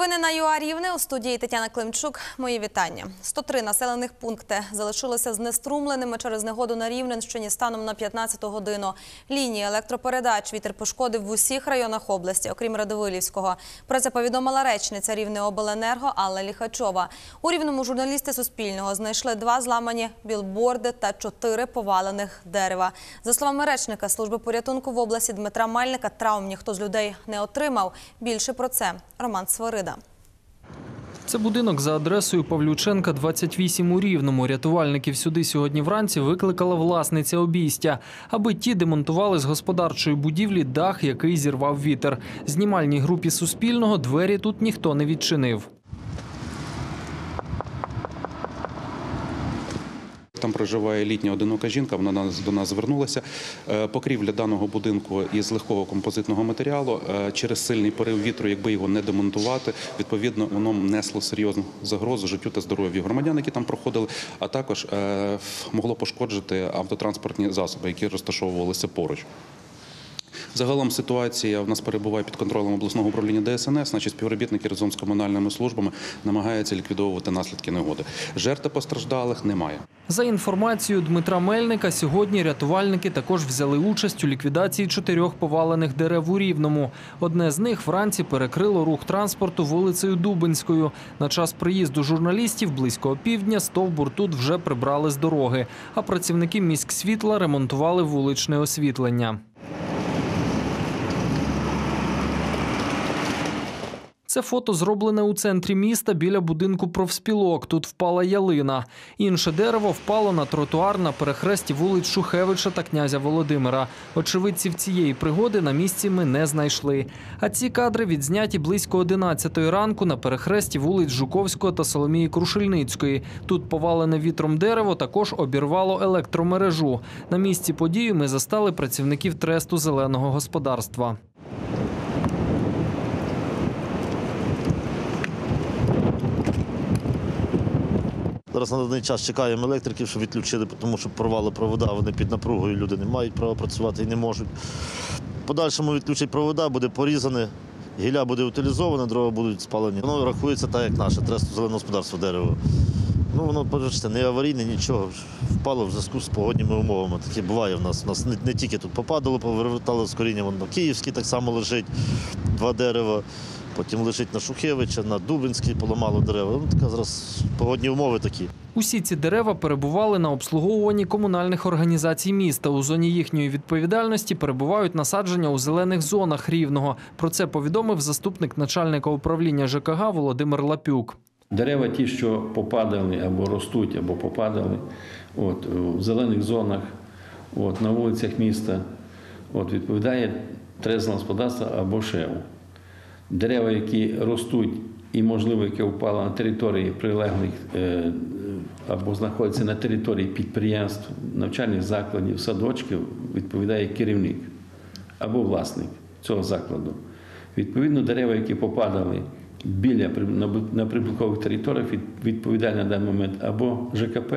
Новини на ЮА Рівне у студії Тетяна Климчук. Мої вітання. 103 населених пункти залишилися знеструмленими через негоду на Рівненщині станом на 15 годину. Лінії електропередач вітер пошкодив в усіх районах області, окрім Радивилівського. Про це повідомила речниця Рівнеобленерго Алла Ліхачова. У Рівному журналісти Суспільного знайшли два зламані білборди та чотири повалених дерева. За словами речника служби порятунку в області Дмитра Мальника, травм ніхто з людей не отримав. Більше про це Роман Свирида. Це будинок за адресою Павлюченка, 28 у Рівному. Рятувальників сюди сьогодні вранці викликала власниця обійстя, аби ті демонтували з господарчої будівлі дах, який зірвав вітер. Знімальній групі Суспільного двері тут ніхто не відчинив. Там проживає літня одинока жінка. Вона нас- до нас звернулася. Е, Покрівля даного будинку із легкого композитного матеріалу е, через сильний порив вітру, якби його не демонтувати, відповідно воно несло серйозну загрозу життю та здоров'ю громадян, які там проходили, а також е, могло пошкоджити автотранспортні засоби, які розташовувалися поруч. Загалом ситуація в нас перебуває під контролем обласного управління ДСНС. Значить, співробітники разом з комунальними службами намагаються ліквідовувати наслідки негоди. Жертв постраждалих немає. За інформацією Дмитра Мельника, сьогодні рятувальники також взяли участь у ліквідації чотирьох повалених дерев у Рівному. Одне з них вранці перекрило рух транспорту вулицею Дубинською. На час приїзду журналістів близько опівдня стовбур тут вже прибрали з дороги, а працівники міськсвітла ремонтували вуличне освітлення. Це фото зроблене у центрі міста біля будинку профспілок. Тут впала ялина. Інше дерево впало на тротуар на перехресті вулиць Шухевича та князя Володимира. Очевидців цієї пригоди на місці ми не знайшли. А ці кадри відзняті близько 11 ранку на перехресті вулиць Жуковського та Соломії Крушельницької. Тут повалене вітром дерево також обірвало електромережу. На місці події ми застали працівників тресту зеленого господарства. Зараз на даний час чекаємо електриків, щоб відключили, тому що порвали провода, вони під напругою, люди не мають права працювати і не можуть. Подальшому відключать провода, буде порізане, гілля буде утилізоване, дрова будуть спалені. Воно рахується так, як наше, тресту зеленого господарства дерево. Ну, воно, бачите, не аварійне, нічого. Впало в зв'язку з погодніми умовами. Таке буває в нас. У нас не, не тільки тут попадало, повертало з коріння, воно Київський так само лежить, два дерева. Потім лежить на Шухевича, на Дубинський поламало дерева. Ну, така зараз погодні умови такі. Усі ці дерева перебували на обслуговуванні комунальних організацій міста. У зоні їхньої відповідальності перебувають насадження у зелених зонах рівного. Про це повідомив заступник начальника управління ЖКГ Володимир Лапюк. Дерева ті, що попадали або ростуть, або попадали от, в зелених зонах, от, на вулицях міста, от, відповідає трезне господарство або ШЕУ. Дерева, які ростуть і, можливо, які впали на території прилеглих е, або знаходяться на території підприємств, навчальних закладів, садочків, відповідає керівник або власник цього закладу. Відповідно, дерева, які попадали біля на бу- прибуткових територіях, від- відповідає на даний момент або ЖКП,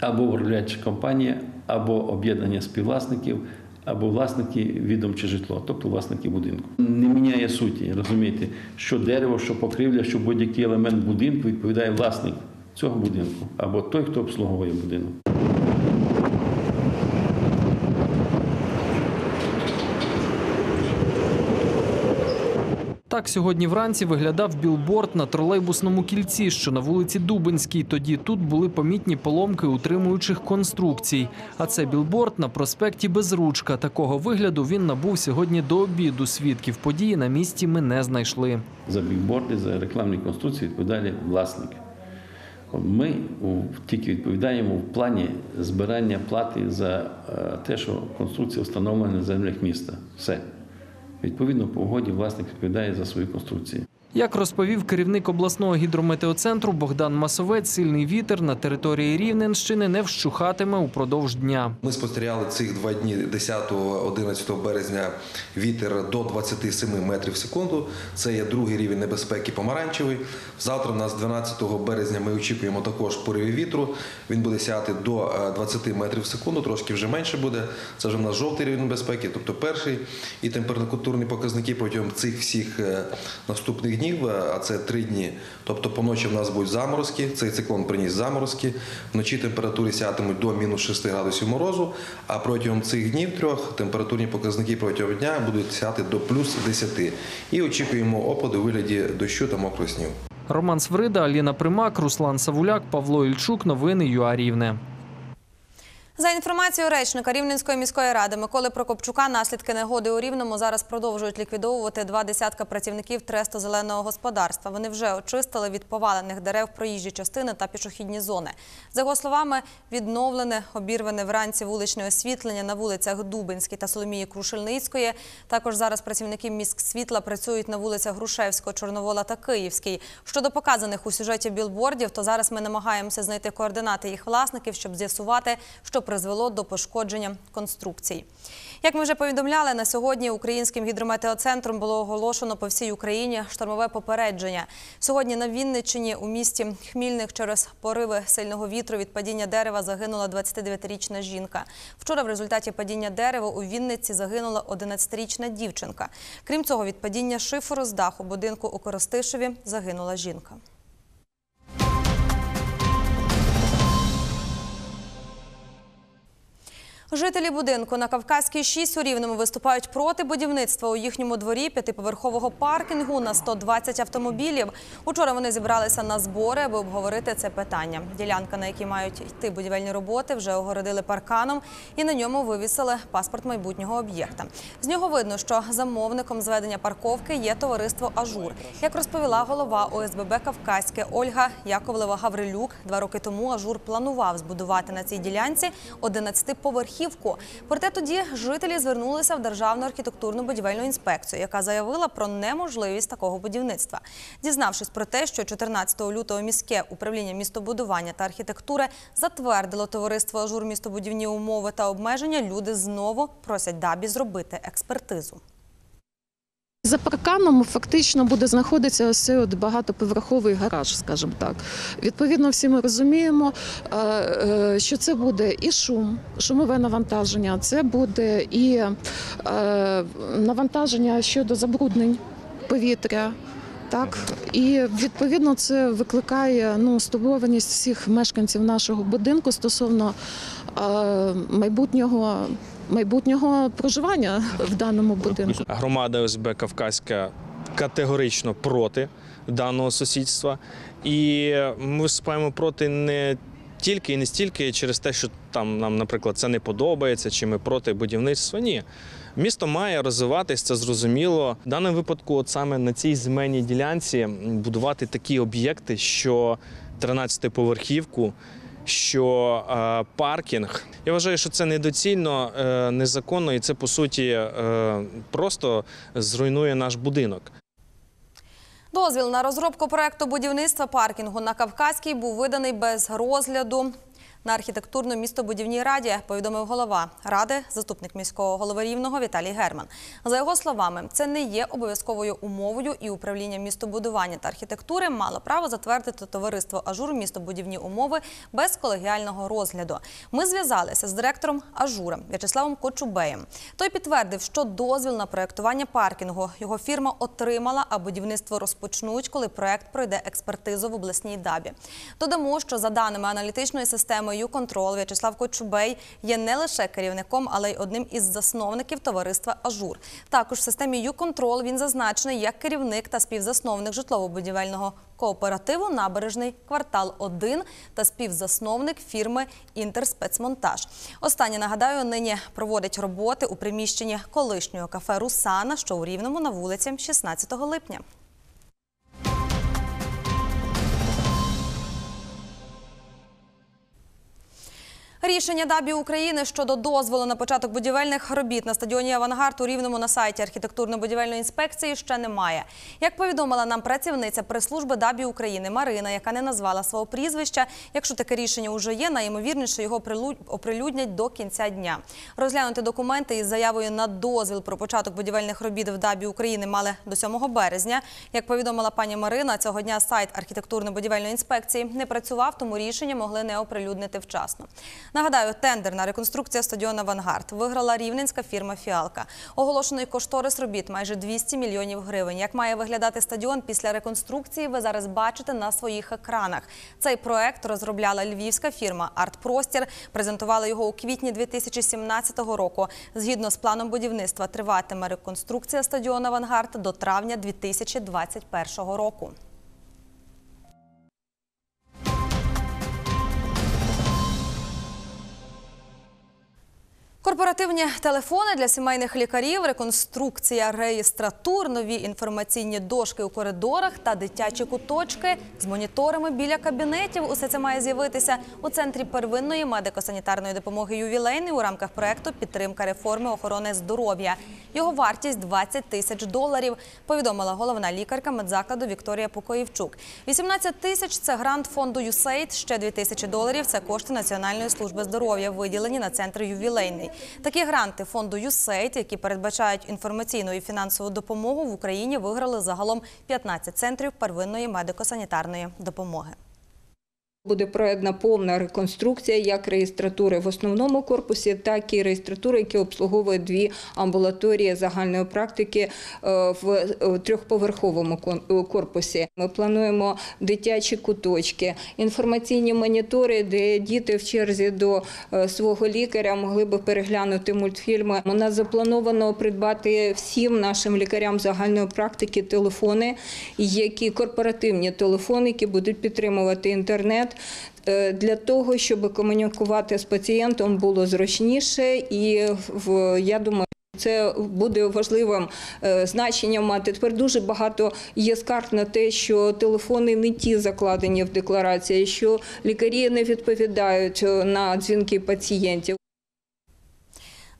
або управляюча компанія, або об'єднання співвласників, або власники відомче житло, тобто власники будинку. Не міняє суті, розумієте, що дерево, що покрівля, що будь-який елемент будинку відповідає власник цього будинку, або той, хто обслуговує будинок. Так сьогодні вранці виглядав білборд на тролейбусному кільці, що на вулиці Дубинській. Тоді тут були помітні поломки утримуючих конструкцій. А це білборд на проспекті Безручка. Такого вигляду він набув сьогодні до обіду. Свідків події на місці ми не знайшли. За бікборди, за рекламні конструкції відповідає власник. Ми тільки відповідаємо в плані збирання плати за е, те, що конструкція встановлена на землях міста. Все. Відповідно, по угоді власник відповідає за свою конструкції. Як розповів керівник обласного гідрометеоцентру Богдан Масовець, сильний вітер на території Рівненщини не вщухатиме упродовж дня. Ми спостерігали цих два дні 10-11 березня вітер до 27 метрів в секунду. Це є другий рівень небезпеки помаранчевий. Завтра у нас 12 березня ми очікуємо також пориви вітру. Він буде сяти до е, 20 метрів в секунду, трошки вже менше буде. Це вже в нас жовтий рівень небезпеки, тобто перший. І температурні показники протягом цих всіх е, наступних днів днів, а це три дні. Тобто поночі в нас будуть заморозки. Цей циклон приніс заморозки. Вночі температури сятимуть до мінус 6 градусів морозу. А протягом цих днів трьох температурні показники протягом дня будуть сяти до плюс 10. І очікуємо опади у вигляді дощу та мокрого снігу. Роман Сврида, Аліна Примак, Руслан Савуляк, Павло Ільчук. Новини ЮА Рівне. За інформацією речника Рівненської міської ради Миколи Прокопчука, наслідки негоди у Рівному зараз продовжують ліквідовувати два десятка працівників тресту зеленого господарства. Вони вже очистили від повалених дерев проїжджі частини та пішохідні зони. За його словами, відновлене обірване вранці вуличне освітлення на вулицях Дубинській та Соломії Крушельницької. Також зараз працівники міськсвітла працюють на вулицях Грушевського, Чорновола та Київській. Щодо показаних у сюжеті білбордів, то зараз ми намагаємося знайти координати їх власників, щоб з'ясувати, що призвело до пошкодження конструкцій. Як ми вже повідомляли, на сьогодні українським гідрометеоцентром було оголошено по всій Україні штормове попередження. Сьогодні на Вінниччині у місті Хмільник через пориви сильного вітру від падіння дерева загинула 29-річна жінка. Вчора в результаті падіння дерева у Вінниці загинула 11-річна дівчинка. Крім цього, від падіння шиферу з даху будинку у Коростишеві загинула жінка. Жителі будинку на Кавказькій 6 у Рівному виступають проти будівництва у їхньому дворі п'ятиповерхового паркінгу на 120 автомобілів. Учора вони зібралися на збори, аби обговорити це питання. Ділянка, на якій мають йти будівельні роботи, вже огородили парканом і на ньому вивісили паспорт майбутнього об'єкта. З нього видно, що замовником зведення парковки є товариство Ажур. Як розповіла голова ОСББ Кавказьке Ольга Яковлева Гаврилюк, два роки тому Ажур планував збудувати на цій ділянці 11-поверхівку. Проте тоді жителі звернулися в Державну архітектурну будівельну інспекцію, яка заявила про неможливість такого будівництва. Дізнавшись про те, що 14 лютого міське управління містобудування та архітектури затвердило товариство Ажур містобудівні умови та обмеження, люди знову просять ДАБІ зробити експертизу. За парканом фактично буде знаходитися ось от багатоповерховий гараж, скажімо так. Відповідно, всі ми розуміємо, е, е, що це буде і шум, шумове навантаження, це буде і е, навантаження щодо забруднень повітря. Так, і відповідно це викликає ну, стурбованість всіх мешканців нашого будинку стосовно е, майбутнього, майбутнього проживання в даному будинку. Громада ОСБ Кавказька категорично проти даного сусідства. І ми виступаємо проти не тільки і не стільки через те, що там нам, наприклад, це не подобається, чи ми проти будівництва. Ні. Місто має розвиватись, це зрозуміло. В даному випадку, от саме на цій земельній ділянці, будувати такі об'єкти, що 13-поверхівку, що е, паркінг. Я вважаю, що це недоцільно, е, незаконно, і це по суті е, просто зруйнує наш будинок. Дозвіл на розробку проекту будівництва паркінгу на Кавказькій був виданий без розгляду на архітектурно-містобудівній раді, повідомив голова ради, заступник міського голови Рівного Віталій Герман. За його словами, це не є обов'язковою умовою, і управління містобудування та архітектури мало право затвердити товариство Ажур містобудівні умови без колегіального розгляду. Ми зв'язалися з директором Ажура В'ячеславом Кочубеєм. Той підтвердив, що дозвіл на проектування паркінгу його фірма отримала, а будівництво розпочнуть, коли проект пройде експертизу в обласній дабі. Додамо, що за даними аналітичної системи «Юконтрол» В'ячеслав Кочубей є не лише керівником, але й одним із засновників товариства Ажур. Також в системі «Юконтрол» він зазначений як керівник та співзасновник житлово-будівельного кооперативу Набережний квартал 1 та співзасновник фірми Інтерспецмонтаж. Останнє нагадаю, нині проводить роботи у приміщенні колишнього кафе Русана, що у Рівному на вулиці 16 липня. Рішення ДАБІ України щодо дозволу на початок будівельних робіт на стадіоні Авангард у Рівному на сайті архітектурно-будівельної інспекції ще немає. Як повідомила нам працівниця прес-служби ДАБІ України Марина, яка не назвала свого прізвища, якщо таке рішення вже є, найімовірніше його оприлюднять до кінця дня. Розглянути документи із заявою на дозвіл про початок будівельних робіт в ДАБІ України мали до 7 березня. Як повідомила пані Марина, цього дня сайт архітектурно-будівельної інспекції не працював, тому рішення могли не оприлюднити вчасно. Нагадаю, тендер на реконструкцію стадіону «Авангард» виграла рівненська фірма «Фіалка». Оголошений кошторис робіт майже 200 мільйонів гривень. Як має виглядати стадіон після реконструкції, ви зараз бачите на своїх екранах. Цей проект розробляла львівська фірма «Артпростір». Презентувала його у квітні 2017 року. Згідно з планом будівництва, триватиме реконструкція стадіону «Авангард» до травня 2021 року. Корпоративні телефони для сімейних лікарів, реконструкція реєстратур, нові інформаційні дошки у коридорах та дитячі куточки з моніторами біля кабінетів. Усе це має з'явитися у центрі первинної медико-санітарної допомоги ювілейний у рамках проекту Підтримка реформи охорони здоров'я. Його вартість 20 тисяч доларів. Повідомила головна лікарка медзакладу Вікторія Покоївчук. 18 тисяч це грант фонду USAID, ще 2 тисячі доларів це кошти Національної служби здоров'я, виділені на центр ювілейний. Такі гранти фонду USAID, які передбачають інформаційну і фінансову допомогу в Україні, виграли загалом 15 центрів первинної медико-санітарної допомоги. Буде проведена повна реконструкція як реєстратури в основному корпусі, так і реєстратури, які обслуговують дві амбулаторії загальної практики е, в е, трьохповерховому кон- е, корпусі. Ми плануємо дитячі куточки, інформаційні монітори, де діти в черзі до свого лікаря могли би переглянути мультфільми. У нас заплановано придбати всім нашим лікарям загальної практики телефони, які корпоративні телефони, які будуть підтримувати інтернет. Е, Для того щоб комунікувати з пацієнтом було зручніше, і я думаю. Це буде важливим е, значенням мати. Тепер дуже багато є скарг на те, що телефони не ті закладені в декларації, що лікарі не відповідають е, на дзвінки пацієнтів.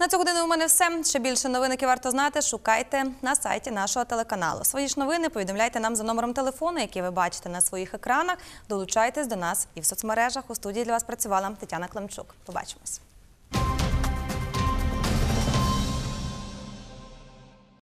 На цю годину у мене все. Ще більше новин, які варто знати, шукайте на сайті нашого телеканалу. Свої ж новини повідомляйте нам за номером телефону, який ви бачите на своїх екранах. Долучайтесь до нас і в соцмережах. У студії для вас працювала Тетяна Климчук. Побачимось.